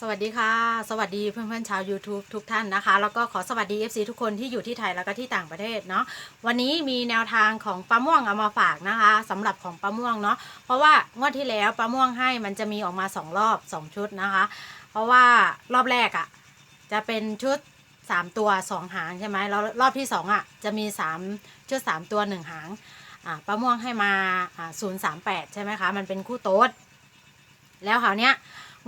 สวัสดีค่ะ สวัสดีเพื่อนๆชาว YouTube ทุกท่านนะคะ แล้วก็ขอสวัสดี FC ทุกคนที่อยู่ที่ไทยแล้วก็ที่ต่างประเทศเนาะวันนี้มีแนวทางของป้าม่วงเอามาฝากนะคะสำหรับของป้าม่วงเนาะเพราะว่างวดที่แล้วป้าม่วงให้มันจะมีออกมาสองรอบสองชุดนะคะ เพราะว่ารอบแรกอะ่ะจะเป็นชุดสามตัวสองหางใช่ไหมแล้วรอบที่สองอะจะมีสามชุดสามตัวหนึ่งหางอ่าป้าม่วงให้มาอ่าศูนย์สามแปดใช่ไหมคะมันเป็นคู่โต๊ดแล้วคราวเนี้ย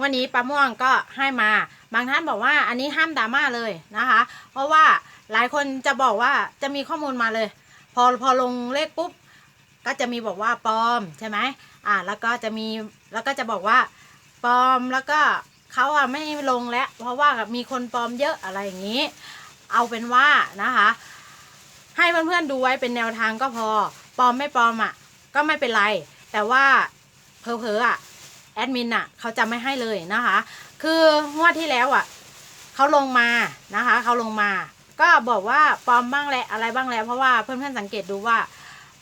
วันนี้ป้าม่วงก็ให้มา บางท่านบอกว่าอันนี้ห้ามดราม่าเลยนะคะ เพราะว่าหลายคนจะบอกว่าจะมีข้อมูลมาเลย พอพอลงเลขปุ๊บ ก็จะมีบอกว่าปลอมใช่ไหมอ่าแล้วก็จะมีแล้วก็จะบอกว่าปลอมแล้วก็เขาอะไม่ลงแล้ว เพราะว่ามีคนปลอมเยอะอะไรอย่างนี้ เอาเป็นว่านะคะ ให้เพื่อนๆดูไว้เป็นแนวทางก็พอปลอมไม่ปลอมอะก็ไม่เป็นไร แต่ว่าเพอเพอๆอะ แอดมินอะเขาจะไม่ให้เลยนะคะ คืองวดที่แล้วอะเขาลงมานะคะเขาลงมา ก็บอกว่าปลอมบ้างแหละอะไรบ้างแล้วเพราะว่าเพื่อนๆสังเกตดูว่า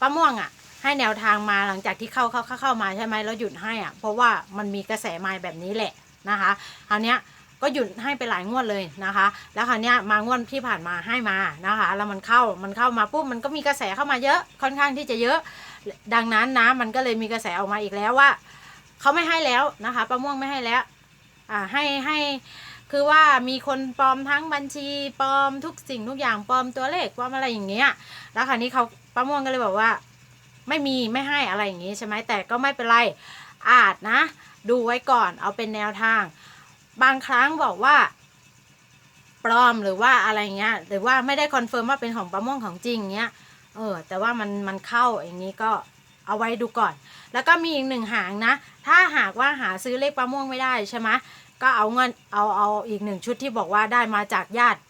ป้าม่วงอะ ให้แนวทางมาหลังจากที่เข้าเข้าเข้าเข้ามาใช่ไหมแล้วหยุดให้อะเพราะว่ามันมีกระแสมาแบบนี้แหละนะคะคราวเนี้ยก็หยุดให้ไปหลายงวดเลยนะคะ แล้วคราวเนี้ยมางวดที่ผ่านมาให้มานะคะ แล้วมันเข้า มันเข้ามาปุ๊บ มันก็มีกระแสเข้ามาเยอะ ค่อนข้างที่จะเยอะ ดังนั้นนะ มันก็เลยมีกระแสออกมาอีกแล้วว่า เขาไม่ให้แล้วนะคะป้าม่วงไม่ให้แล้ว อ่าให้ให้คือว่ามีคนปลอมทั้งบัญชีปลอมทุกสิ่งทุกอย่างปลอมตัวเลขปลอมอะไรอย่างเงี้ยแล้วคราวนี้เขาป้าม่วงก็เลยบอกว่า ไม่มีไม่ให้อะไรอย่างงี้ใช่ไหมแต่ก็ไม่เป็นไรอาจนะ ดูไว้ก่อนเอาเป็นแนวทาง บางครั้งบอกว่าปลอมหรือว่าอะไรเงี้ยหรือว่าไม่ได้คอนเฟิร์มว่าเป็นของป้าม่วงของจริงเงี้ยเออแต่ว่ามันมันเข้าอย่างนี้ก็ เอาไว้ดูก่อน แล้วก็มีอีกหนึ่งหางนะ ถ้าหากว่าหาซื้อเลขป้าม่วงไม่ได้ใช่ไหมก็เอาเงินเอาเอาอีกหนึ่งชุดที่บอกว่าได้มาจากญาติ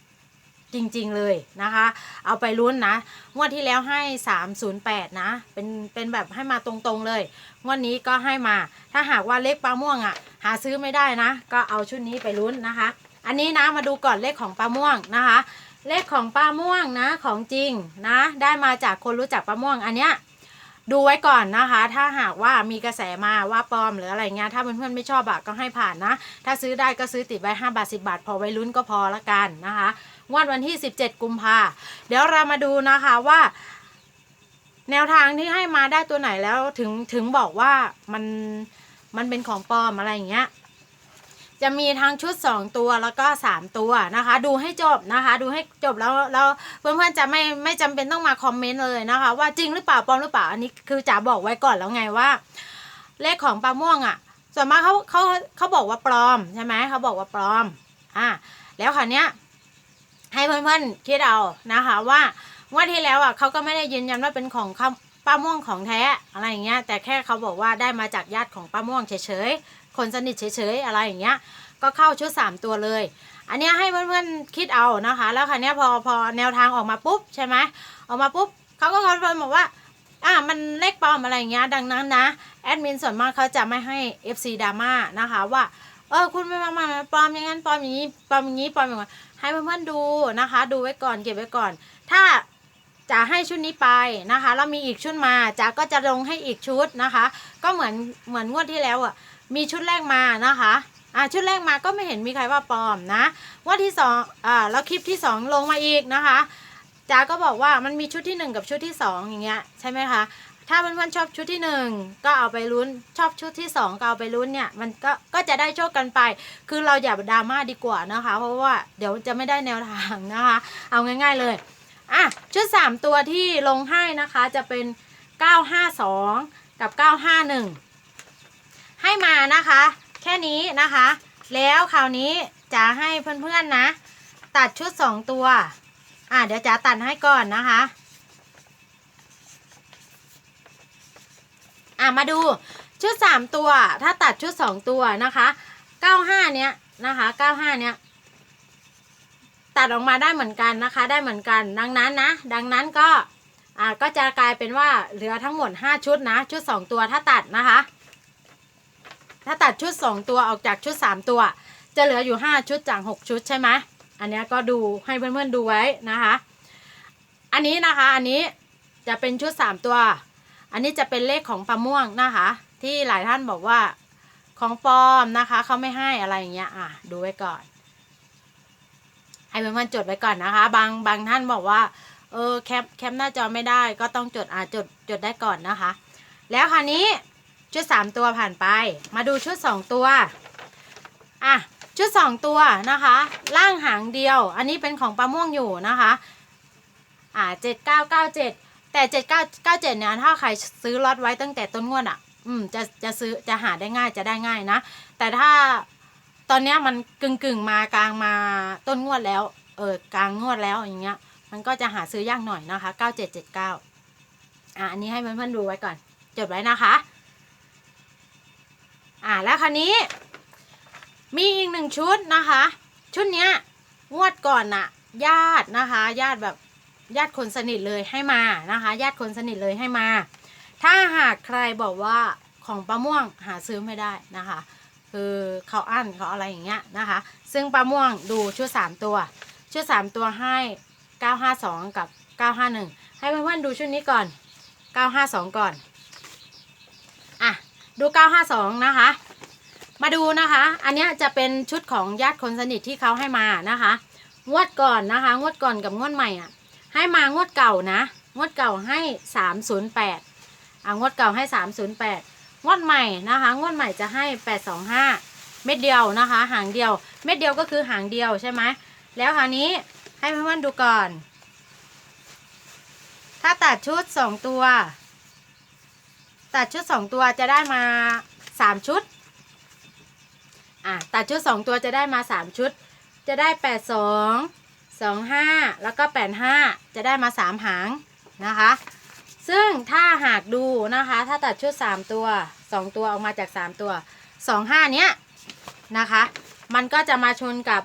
จริงๆเลยนะคะ เอาไปลุ้นนะ งวดที่แล้วให้ 308 นะ เป็นเป็นแบบให้มาตรงๆเลย งวดนี้ก็ให้มา ถ้าหากว่าเลขป้าม่วงอะ่ะ หาซื้อไม่ได้นะ ก็เอาชุดนี้ไปลุ้นนะคะ อันนี้นะมาดูก่อนเลขของป้าม่วงนะคะ เลขของป้าม่วงนะของจริงนะ ได้มาจากคนรู้จักป้าม่วงอันเนี้ย ดูไว้ก่อนนะคะ ถ้าหากว่ามีกระแสมาว่าปลอมหรืออะไรเงี้ย ถ้าเพื่อนๆไม่ชอบอะก็ให้ผ่านนะ ถ้าซื้อได้ก็ซื้อติดไว้5บาท 10 บาท พอไว้ลุ้นก็พอละกันนะคะงวดวันที่ 17 กุมภาเดี๋ยวเรามาดูนะคะว่า แนวทางที่ให้มาได้ตัวไหนแล้วถึงถึงบอกว่ามันมันเป็นของปลอมอะไรอย่างเงี้ย จะมีทั้งชุด 2 ตัวแล้วก็ 3 ตัวนะคะ ดูให้จบนะคะ ดูให้จบแล้วแล้วเพื่อนๆจะไม่ไม่จำเป็นต้องมาคอมเมนต์เลยนะคะ ว่าจริงหรือเปล่าปลอมหรือเปล่าอันนี้คือจ๋าบอกไว้ก่อนแล้วไงว่า เลขของปลาม่วงอะ่ะ ส่วนมากเขาเขาเขาบอกว่าปลอมใช่ไหมเขาบอกว่าปลอมอะแล้วคราวเนี้ยให้เพื่อนๆคิดเอานะคะว่างวดที่แล้วอะเขาก็ไม่ได้ยืนยันว่าเป็นของเขา ป้าม่วงของแท้อะไรอย่างเงี้ย แต่แค่เขาบอกว่าได้มาจากญาติของป้าม่วงเฉยๆ คนสนิทเฉยๆ อะไรอย่างเงี้ย ก็เข้าชุด 3 ตัวเลย อันนี้ให้เพื่อนๆคิดเอานะคะ แล้วคราวเนี้ยพอพอแนวทางออกมาปุ๊บใช่ไหมออกมาปุ๊บเขาก็คอนเฟิร์มบอกว่าอ่ามันเลขปลอมอะไรอย่างเงี้ยดังนั้นนะแอดมินส่วนมากเขาจะไม่ให้ FC ดราม่านะคะว่าเออคุณไม่มามาปลอมอย่างนั้นปลอมอย่างนี้ปลอมอย่างนี้ปลอมอย่างนี้ให้เพื่อนๆดูนะคะ ดูไว้ก่อนเก็บไว้ก่อน ถ้า จะให้ชุดนี้ไปนะคะ แล้วมีอีกชุดมาจ๋าก็จะลงให้อีกชุดนะคะ ก็เหมือนเหมือนงวดที่แล้วอะมีชุดแรกมานะคะอ่าชุดแรกมาก็ไม่เห็นมีใครว่าปลอมนะงวดที่สองอ่าแล้วคลิปที่สองลงมาอีกนะคะจ๋าก็บอกว่ามันมีชุดที่หนึ่งกับชุดที่สองอย่างเงี้ยใช่ไหมคะถ้าเพื่อนๆชอบชุดที่หนึ่งก็เอาไปลุ้นชอบชุดที่สองก็เอาไปลุ้นเนี่ยมันก็ก็จะได้โชคกันไป คือเราอย่าดราม่าดีกว่านะคะ เพราะว่าเดี๋ยวจะไม่ได้แนวทางนะคะ เอาง่าย ๆเลย อะชุด 3 ตัวที่ลงให้นะคะจะเป็น 952 กับ 951 ให้มานะคะ แค่นี้นะคะ แล้วคราวนี้จะให้เพื่อนๆนะ ตัดชุด 2 ตัว อะเดี๋ยวจะตัดให้ก่อนนะคะอะมาดูชุด 3 ตัวถ้าตัดชุด 2 ตัวนะคะ 95 เนี้ยนะคะ 95 เนี้ย ตัดออกมาได้เหมือนกันนะคะ ได้เหมือนกัน ดังนั้นนะ ดังนั้นก็อ่าก็จะกลายเป็นว่าเหลือทั้งหมด 5 ชุดนะ ชุด 2 ตัวถ้าตัดนะคะ ถ้าตัดชุด 2 ตัวออกจากชุด 3 ตัว จะเหลืออยู่ 5 ชุดจาก 6 ชุดใช่ไหมอันนี้ก็ดูให้เพื่อนๆดูไว้นะคะ อันนี้นะคะอันนี้จะเป็นชุด 3 ตัว อันนี้จะเป็นเลขของปลาม่วงนะคะ ที่หลายท่านบอกว่าขของปลอมนะคะเขาไม่ให้อะไรอย่างเงี้ยอะดูไว้ก่อน ให้เพื่อนๆจดไว้ก่อนนะคะ บางบางท่านบอกว่าเออแคปแคปหน้าจอไม่ได้ก็ต้องจดอะจดจดได้ก่อนนะคะ แล้วคราวนี้ชุดสามตัวผ่านไป มาดูชุดสองตัวอะชุดสองตัวนะคะ ล่างหางเดียว อันนี้เป็นของปลาม่วงอยู่นะคะอ่าเจ็ดเก้าเก้าเจ็ดแต่เจ็ดเก้าเก้าเจ็ดเนี่ยถ้าใครซื้อล็อตไว้ตั้งแต่ต้นงวดอะ อืมจะจะซื้อจะหาได้ง่ายจะได้ง่ายนะ แต่ถ้า ตอนเนี้ยมันกึ่งกึ่งๆมากลางมาต้นงวดแล้ว เออกลางงวดแล้วอย่างเงี้ย มันก็จะหาซื้อยากหน่อยนะคะ9779อะอันนี้ให้เพื่อนๆดูไว้ก่อน จดไว้นะคะ อะแล้วคราวนี้ มีอีกหนึ่งชุดนะคะ ชุดเนี้ยงวดก่อนน่ะ ญาตินะคะ ญาติแบบญาติคนสนิทเลยให้มานะคะ ญาติคนสนิทเลยให้มา ถ้าหากใครบอกว่าของป้าม่วงหาซื้อไม่ได้นะคะ คือเขาอั้นเขาอะไรอย่างเงี้ยนะคะ ซึ่งป้าม่วงดูชุดสามตัว ชุดสามตัวให้952กับ951ให้เพื่อนๆดูชุดนี้ก่อน952ก่อนอะดู952นะคะมาดูนะคะ อันนี้จะเป็นชุดของญาติคนสนิทที่เขาให้มานะคะ งวดก่อนนะคะ งวดก่อนกับงวดใหม่อะ ให้มางวดเก่านะ งวดเก่าให้308อะงวดเก่าให้308 งวดใหม่นะคะ งวดใหม่จะให้ 825 เม็ดเดียวนะคะ หางเดียว เม็ดเดียวก็คือหางเดียวใช่ไหมแล้วคราวนี้ให้เพื่อนๆดูก่อน ถ้าตัดชุดสองตัว ตัดชุดสองตัวจะได้มาสามชุดอะตัดชุดสองตัวจะได้มาสามชุด จะได้แปดสองสองห้าแล้วก็แปดห้าจะได้มาสามหางนะคะ ซึ่งถ้าหากดูนะคะ ถ้าตัดชุดสามตัวสองตัวออกมาจากสามตัวสองห้าเนี้ยนะคะ มันก็จะมาชนกับ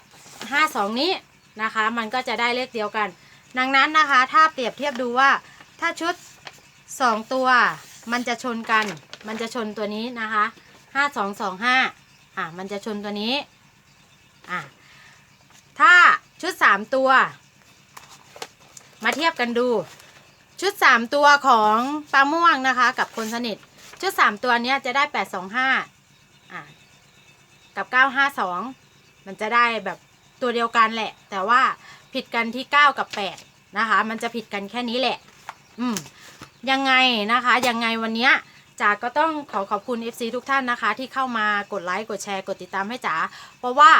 ห้าสองนี้นะคะ มันก็จะได้เลขเดียวกัน ดังนั้นนะคะ ถ้าเปรียบเทียบดูว่าถ้าชุดสองตัว มันจะชนกัน มันจะชนตัวนี้นะคะห้าสองสองห้าอะ มันจะชนตัวนี้ อะ ถ้าชุดสามตัว มาเทียบกันดู ชุดสามตัวของปลาม่วงนะคะ กับคนสนิท ชุดสามตัวเนี้ยจะได้แปดสองห้ากับเก้าห้าสองมันจะได้แบบตัวเดียวกันแหละ แต่ว่าผิดกันที่เก้ากับแปดนะคะ มันจะผิดกันแค่นี้แหละ อืมยังไงนะคะ ยังไงวันเนี้ยจ๋าก็ต้องขอขอบคุณ FC ทุกท่านนะคะ ที่เข้ามากดไลค์กดแชร์กดติดตามให้จ๋าเพราะว่า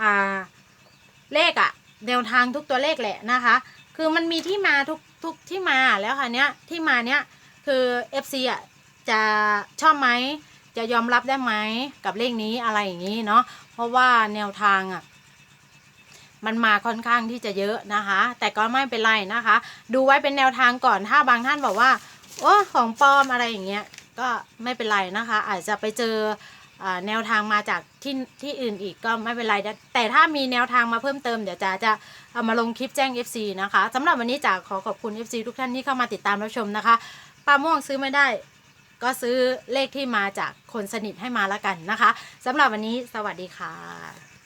อ่าเลขอะแนวทางทุกตัวเลขแหละนะคะ คือมันมีที่มาทุกทุกที่มาแล้วค่ะเนี้ยที่มาเนี้ยคือ FC อะจะชอบไหมจะยอมรับได้ไหมกับเลขนี้อะไรอย่างนี้เนาะเพราะว่าแนวทางอะมันมาค่อนข้างที่จะเยอะนะคะ แต่ก็ไม่เป็นไรนะคะ ดูไว้เป็นแนวทางก่อนถ้าบางท่านบอกว่าโอ้ของปลอมอะไรอย่างเงี้ยก็ไม่เป็นไรนะคะ อาจจะไปเจอ แนวทางมาจากที่ที่อื่นอีกก็ไม่เป็นไร แต่ถ้ามีแนวทางมาเพิ่มเติมเดี๋ยวจะจะเอามาลงคลิปแจ้ง FC นะคะสำหรับวันนี้จ๋าขอขอบคุณ FC ทุกท่านที่เข้ามาติดตามรับชมนะคะปลาม่วงซื้อไม่ได้ ก็ซื้อเลขที่มาจากคนสนิทให้มาแล้วกันนะคะสำหรับวันนี้สวัสดีค่ะ